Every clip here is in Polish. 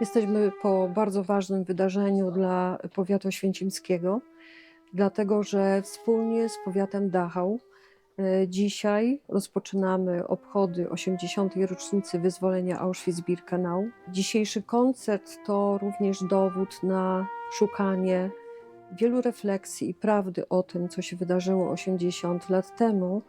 Jesteśmy po bardzo ważnym wydarzeniu dla powiatu oświęcimskiego, dlatego że wspólnie z powiatem Dachau e, dzisiaj rozpoczynamy obchody 80. rocznicy wyzwolenia Auschwitz-Birkenau. Dzisiejszy koncert to również dowód na szukanie wielu refleksji i prawdy o tym, co się wydarzyło 80 lat temu,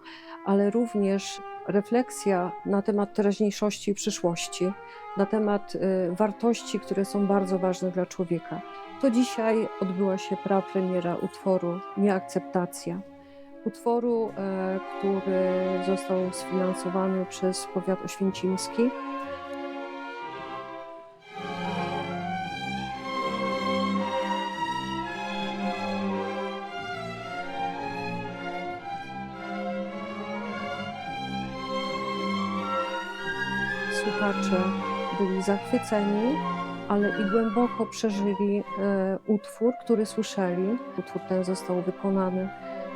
ale również refleksja na temat teraźniejszości i przyszłości, na temat y, wartości, które są bardzo ważne dla człowieka. To dzisiaj odbyła się prapremiera utworu Nieakceptacja. Utworu, e, który został sfinansowany przez powiat oświęcimski. Słuchacze byli zachwyceni, ale i głęboko przeżyli e, utwór, który słyszeli. Utwór ten został wykonany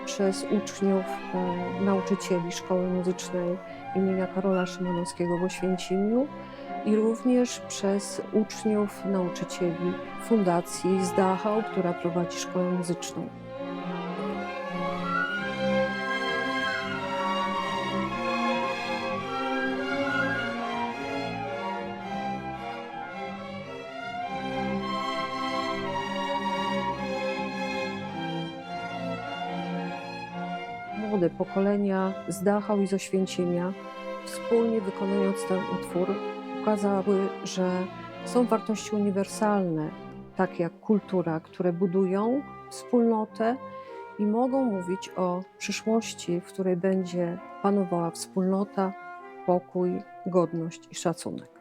przez uczniów, e, nauczycieli Szkoły Muzycznej imienia Karola Szymanowskiego w Oświęcimiu i również przez uczniów, nauczycieli Fundacji z Dachau, która prowadzi szkołę muzyczną. Młode pokolenia z Dachau i z Oświęcimia, wspólnie wykonując ten utwór, pokazały, że są wartości uniwersalne, takie jak kultura, które budują wspólnotę i mogą mówić o przyszłości, w której będzie panowała wspólnota, pokój, godność i szacunek.